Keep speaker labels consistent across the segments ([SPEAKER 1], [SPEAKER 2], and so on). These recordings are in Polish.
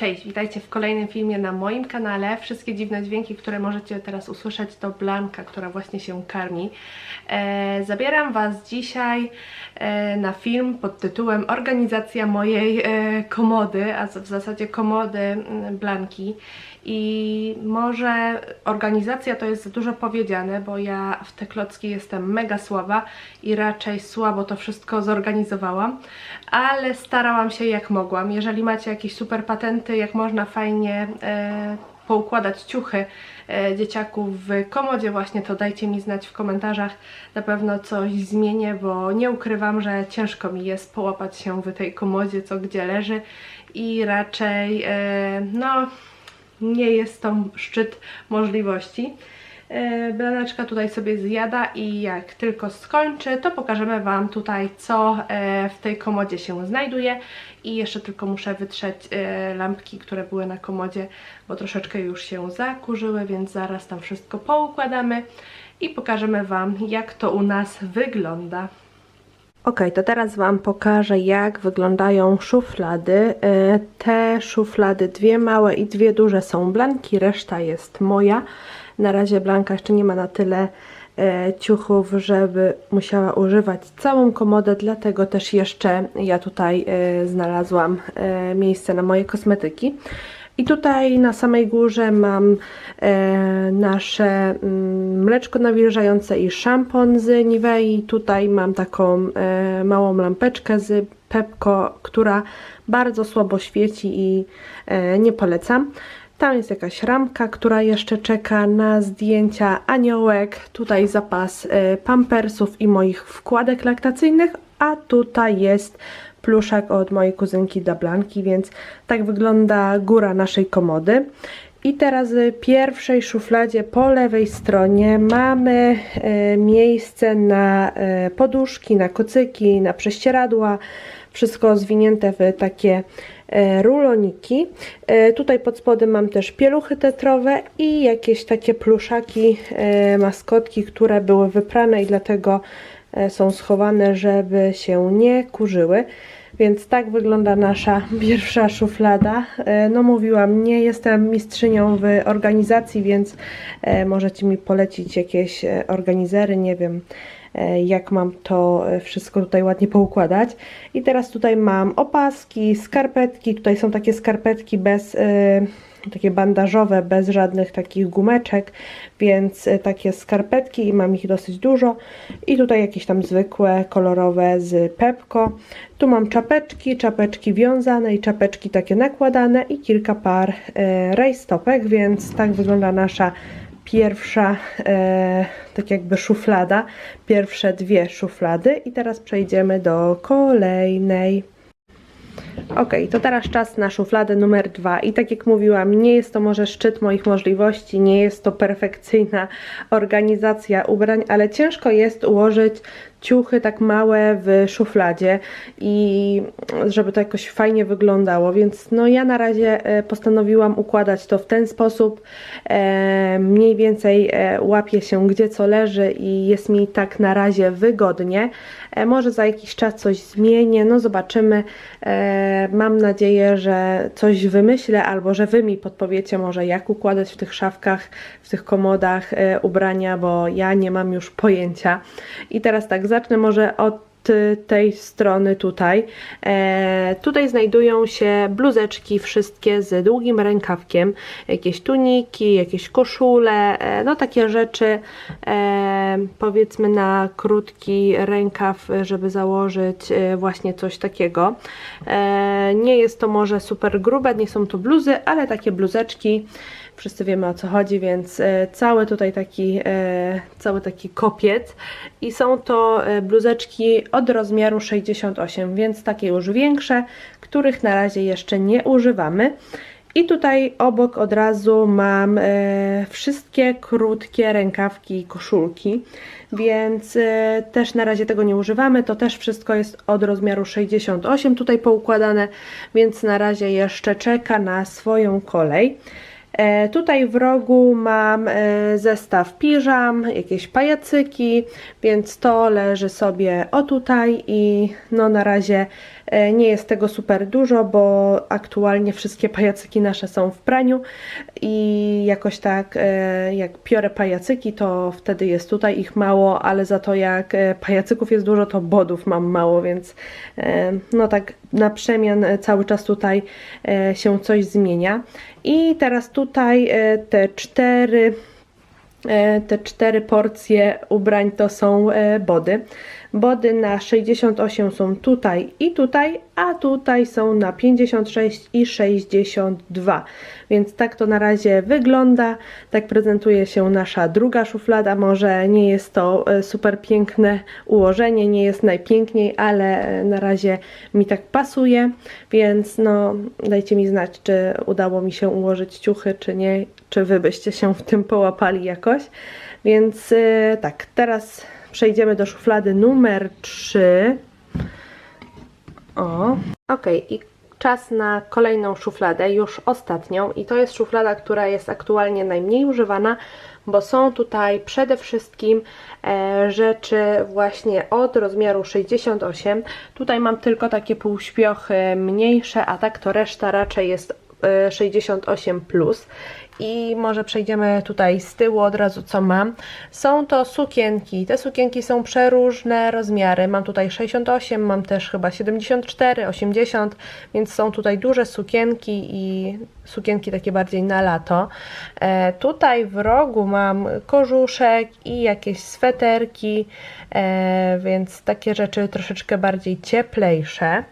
[SPEAKER 1] Cześć, witajcie w kolejnym filmie na moim kanale. Wszystkie dziwne dźwięki, które możecie teraz usłyszeć to Blanka, która właśnie się karmi. E, zabieram Was dzisiaj e, na film pod tytułem Organizacja mojej e, komody, a w zasadzie komody mm, Blanki. I może organizacja to jest dużo powiedziane, bo ja w te klocki jestem mega słaba i raczej słabo to wszystko zorganizowałam, ale starałam się jak mogłam. Jeżeli macie jakieś super patenty, jak można fajnie e, poukładać ciuchy e, dzieciaków w komodzie właśnie, to dajcie mi znać w komentarzach. Na pewno coś zmienię, bo nie ukrywam, że ciężko mi jest połapać się w tej komodzie, co gdzie leży i raczej e, no nie jest to szczyt możliwości. E, Blaneczka tutaj sobie zjada i jak tylko skończy, to pokażemy Wam tutaj, co e, w tej komodzie się znajduje. I jeszcze tylko muszę wytrzeć e, lampki, które były na komodzie, bo troszeczkę już się zakurzyły, więc zaraz tam wszystko poukładamy i pokażemy Wam, jak to u nas wygląda. Ok, to teraz Wam pokażę, jak wyglądają szuflady. E, Te szuflady, dwie małe i dwie duże są Blanki, reszta jest moja. Na razie Blanka jeszcze nie ma na tyle e, ciuchów, żeby musiała używać całą komodę, dlatego też jeszcze ja tutaj e, znalazłam miejsce na moje kosmetyki. I tutaj na samej górze mam e, nasze mm, mleczko nawilżające i szampon z Nivei. Tutaj mam taką e, małą lampeczkę z Pepko, która bardzo słabo świeci i e, nie polecam. Tam jest jakaś ramka, która jeszcze czeka na zdjęcia aniołek. Tutaj zapas e, pampersów i moich wkładek laktacyjnych, a tutaj jest pluszak od mojej kuzynki dla Blanki, więc tak wygląda góra naszej komody. I teraz w pierwszej szufladzie po lewej stronie mamy e, miejsce na e, poduszki, na kocyki, na prześcieradła. Wszystko zwinięte w takie e, ruloniki. Tutaj pod spodem mam też pieluchy tetrowe i jakieś takie pluszaki, maskotki, które były wyprane i dlatego są schowane, żeby się nie kurzyły. Więc tak wygląda nasza pierwsza szuflada. E, No mówiłam, nie jestem mistrzynią w organizacji, więc e, możecie mi polecić jakieś e, organizery, nie wiem e, jak mam to e, wszystko tutaj ładnie poukładać. I teraz tutaj mam opaski, skarpetki, tutaj są takie skarpetki bez e, takie bandażowe, bez żadnych takich gumeczek, więc e, takie skarpetki i mam ich dosyć dużo. I tutaj jakieś tam zwykłe, kolorowe z Pepko. Tu mam czapeczki, czapeczki wiązane i czapeczki takie nakładane i kilka par e, rajstopek, więc tak wygląda nasza pierwsza e, tak jakby szuflada, pierwsze dwie szuflady i teraz przejdziemy do kolejnej. Ok, to teraz czas na szufladę numer dwa. I tak jak mówiłam, nie jest to może szczyt moich możliwości, nie jest to perfekcyjna organizacja ubrań, ale ciężko jest ułożyć ciuchy tak małe w szufladzie i żeby to jakoś fajnie wyglądało, więc no ja na razie e, postanowiłam układać to w ten sposób, e, mniej więcej e, łapię się gdzie co leży i jest mi tak na razie wygodnie, może za jakiś czas coś zmienię, no zobaczymy, mam nadzieję, że coś wymyślę albo że wy mi podpowiecie może jak układać w tych szafkach, w tych komodach ubrania, bo ja nie mam już pojęcia. I teraz tak, zacznę może od y, tej strony tutaj. E, tutaj znajdują się bluzeczki wszystkie z długim rękawkiem, jakieś tuniki, jakieś koszule, e, no takie rzeczy e, powiedzmy na krótki rękaw, żeby założyć e, właśnie coś takiego. E, nie jest to może super grube, nie są to bluzy, ale takie bluzeczki wszyscy wiemy o co chodzi, więc e, cały tutaj taki, e, cały taki kopiec i są to e, bluzeczki od rozmiaru 68, więc takie już większe, których na razie jeszcze nie używamy. I tutaj obok od razu mam e, wszystkie krótkie rękawki i koszulki, więc e, też na razie tego nie używamy. To też wszystko jest od rozmiaru 68 tutaj poukładane, więc na razie jeszcze czeka na swoją kolej. E, Tutaj w rogu mam e, zestaw piżam, jakieś pajacyki, więc to leży sobie o tutaj i no na razie E, Nie jest tego super dużo, bo aktualnie wszystkie pajacyki nasze są w praniu i jakoś tak jak piorę pajacyki, to wtedy jest tutaj ich mało, ale za to jak pajacyków jest dużo, to bodów mam mało, więc no tak na przemian e, cały czas tutaj e, się coś zmienia. I teraz tutaj e, te cztery te cztery porcje ubrań to są body. Body na 68 są tutaj i tutaj, a tutaj są na 56 i 62. Więc tak to na razie wygląda. Tak prezentuje się nasza druga szuflada. Może nie jest to e, super piękne ułożenie, nie jest najpiękniej, ale e, na razie mi tak pasuje. Więc no, dajcie mi znać, czy udało mi się ułożyć ciuchy, czy nie, czy wy byście się w tym połapali jakoś. Więc e, tak, teraz przejdziemy do szuflady numer 3. O, ok, i czas na kolejną szufladę, już ostatnią, i to jest szuflada, która jest aktualnie najmniej używana, bo są tutaj przede wszystkim e, rzeczy właśnie od rozmiaru 68. Tutaj mam tylko takie półśpiochy mniejsze, a tak to reszta raczej jest e, 68 plus. I może przejdziemy tutaj z tyłu od razu, co mam. Są to sukienki. Te sukienki są przeróżne rozmiary. Mam tutaj 68, mam też chyba 74, 80, więc są tutaj duże sukienki i sukienki takie bardziej na lato. E, tutaj w rogu mam kożuszek i jakieś sweterki, e, więc takie rzeczy troszeczkę bardziej cieplejsze.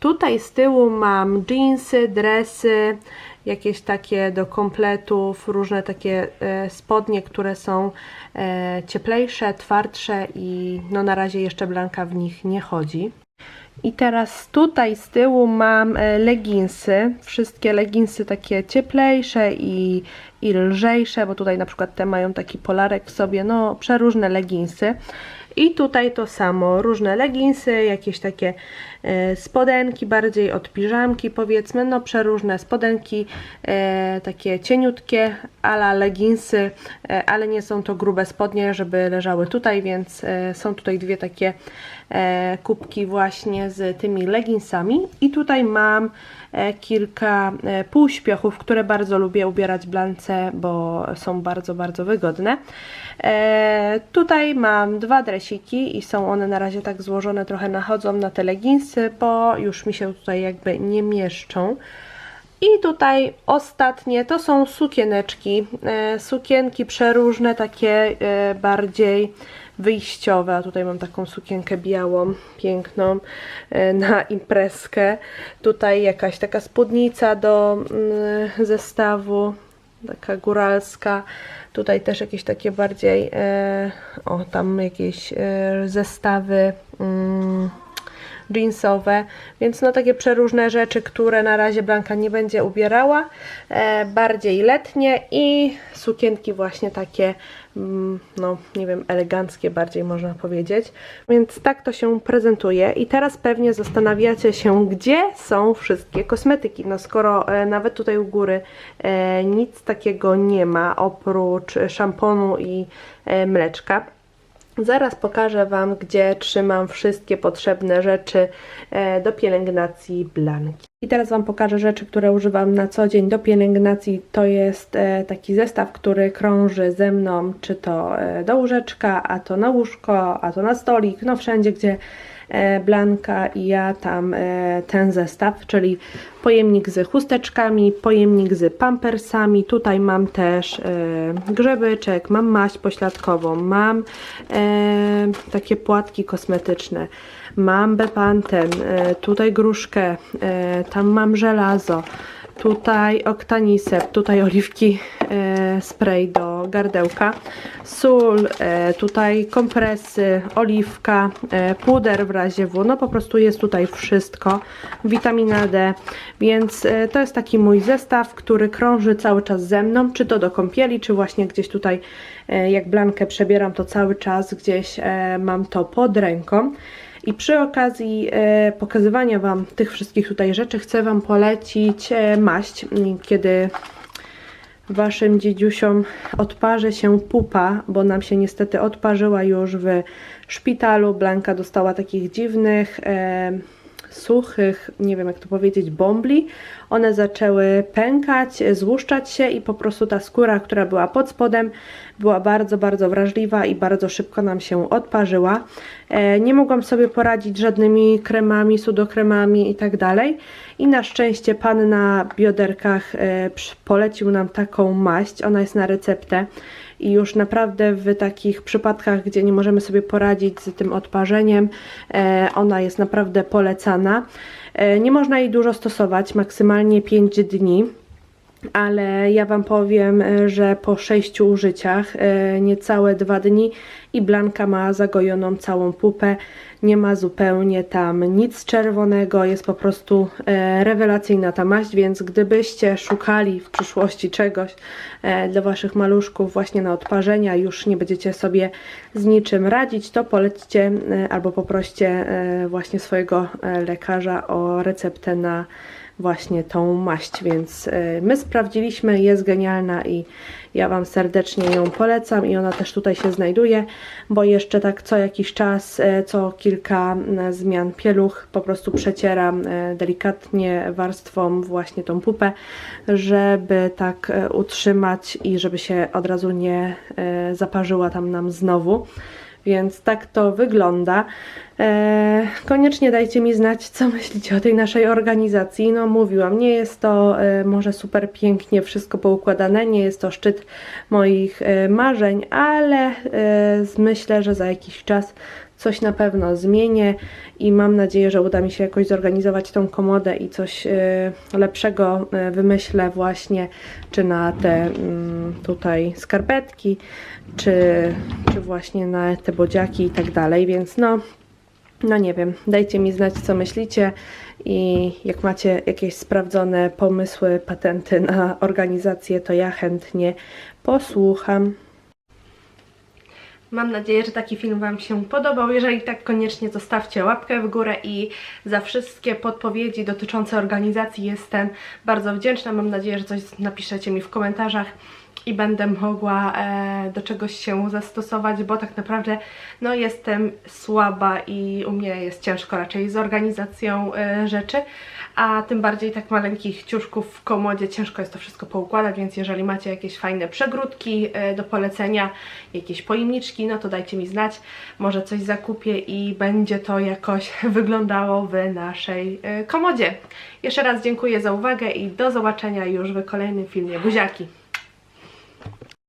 [SPEAKER 1] Tutaj z tyłu mam jeansy, dresy, jakieś takie do kompletów, różne takie e, spodnie, które są e, cieplejsze, twardsze i no na razie jeszcze Blanka w nich nie chodzi. I teraz tutaj z tyłu mam e, leginsy, wszystkie leginsy takie cieplejsze i, i lżejsze, bo tutaj na przykład te mają taki polarek w sobie, no przeróżne leginsy. I tutaj to samo, różne leginsy, jakieś takie spodenki, bardziej od piżamki powiedzmy, no przeróżne spodenki, e, takie cieniutkie, ala leginsy, e, ale nie są to grube spodnie, żeby leżały tutaj, więc e, są tutaj dwie takie e, kubki właśnie z tymi leginsami i tutaj mam e, kilka e, półśpiochów, które bardzo lubię ubierać blance, bo są bardzo, bardzo wygodne. E, tutaj mam dwa dresiki i są one na razie tak złożone, trochę nachodzą na te leginsy, bo już mi się tutaj jakby nie mieszczą. I tutaj ostatnie to są sukieneczki, e, sukienki przeróżne, takie e, bardziej wyjściowe. A tutaj mam taką sukienkę białą, piękną e, na imprezkę. Tutaj jakaś taka spódnica do mm, zestawu, taka góralska. Tutaj też jakieś takie bardziej, o tam jakieś zestawy. Mm, jeansowe, więc no takie przeróżne rzeczy, które na razie Blanka nie będzie ubierała, e, bardziej letnie i sukienki właśnie takie, mm, no nie wiem, eleganckie bardziej można powiedzieć, więc tak to się prezentuje i teraz pewnie zastanawiacie się, gdzie są wszystkie kosmetyki, no skoro e, nawet tutaj u góry e, nic takiego nie ma oprócz szamponu i mleczka, Zaraz pokażę Wam, gdzie trzymam wszystkie potrzebne rzeczy e, do pielęgnacji blanki. I teraz Wam pokażę rzeczy, które używam na co dzień do pielęgnacji. To jest e, taki zestaw, który krąży ze mną, czy to e, do łóżeczka, a to na łóżko, a to na stolik, no wszędzie, gdzie Blanka i ja tam e, ten zestaw, czyli pojemnik z chusteczkami, pojemnik z pampersami. Tutaj mam też e, grzebyczek, mam maść pośladkową, mam e, takie płatki kosmetyczne, mam bepantem, e, tutaj gruszkę, e, tam mam żelazo. Tutaj oktanisep, tutaj oliwki e, spray do gardełka, sól, e, tutaj kompresy, oliwka, e, puder w razie W, no po prostu jest tutaj wszystko, witamina D, więc e, to jest taki mój zestaw, który krąży cały czas ze mną, czy to do kąpieli, czy właśnie gdzieś tutaj e, jak blankę przebieram, to cały czas gdzieś e, mam to pod ręką. I przy okazji e, pokazywania Wam tych wszystkich tutaj rzeczy chcę Wam polecić e, maść, kiedy Waszym dziedziusiom odparzy się pupa, bo nam się niestety odparzyła już w szpitalu. Blanka dostała takich dziwnych e, suchych, nie wiem jak to powiedzieć, bombli. One zaczęły pękać, złuszczać się i po prostu ta skóra, która była pod spodem, była bardzo, bardzo wrażliwa i bardzo szybko nam się odparzyła. E, nie mogłam sobie poradzić żadnymi kremami, sudokremami i tak dalej. I na szczęście pan na bioderkach e, polecił nam taką maść. Ona jest na receptę i już naprawdę w takich przypadkach, gdzie nie możemy sobie poradzić z tym odparzeniem, e, ona jest naprawdę polecana. E, Nie można jej dużo stosować, maksymalnie 5 dni. Ale ja Wam powiem, e, że po sześciu użyciach, e, niecałe dwa dni i Blanka ma zagojoną całą pupę. Nie ma zupełnie tam nic czerwonego, jest po prostu e, rewelacyjna ta maść, więc gdybyście szukali w przyszłości czegoś dla Waszych maluszków właśnie na odparzenia, już nie będziecie sobie z niczym radzić, to polećcie albo poproście właśnie swojego lekarza o receptę na właśnie tą maść, więc y, my sprawdziliśmy, jest genialna i ja Wam serdecznie ją polecam i ona też tutaj się znajduje, bo jeszcze tak co jakiś czas, y, co kilka zmian pieluch po prostu przecieram y, delikatnie warstwą właśnie tą pupę, żeby tak utrzymać i żeby się od razu nie zaparzyła tam nam znowu. Więc tak to wygląda. E, koniecznie dajcie mi znać, co myślicie o tej naszej organizacji. No, mówiłam, nie jest to e, może super pięknie wszystko poukładane, nie jest to szczyt moich e, marzeń, ale e, myślę, że za jakiś czas coś na pewno zmienię i mam nadzieję, że uda mi się jakoś zorganizować tą komodę i coś e, lepszego e, wymyślę właśnie, czy na te mm, tutaj skarpetki, czy, czy właśnie na te bodziaki i tak dalej, więc no no nie wiem, dajcie mi znać, co myślicie i jak macie jakieś sprawdzone pomysły, patenty na organizację, to ja chętnie posłucham. Mam nadzieję, że taki film Wam się podobał. Jeżeli tak, koniecznie zostawcie łapkę w górę i za wszystkie podpowiedzi dotyczące organizacji jestem bardzo wdzięczna. Mam nadzieję, że coś napiszecie mi w komentarzach i będę mogła e, do czegoś się zastosować, bo tak naprawdę no, jestem słaba i u mnie jest ciężko raczej z organizacją e, rzeczy, a tym bardziej tak maleńkich ciuszków w komodzie ciężko jest to wszystko poukładać, więc jeżeli macie jakieś fajne przegródki e, do polecenia, jakieś pojemniczki, no to dajcie mi znać, może coś zakupię i będzie to jakoś wyglądało w naszej e, komodzie. Jeszcze raz dziękuję za uwagę i do zobaczenia już w kolejnym filmie. Buziaki!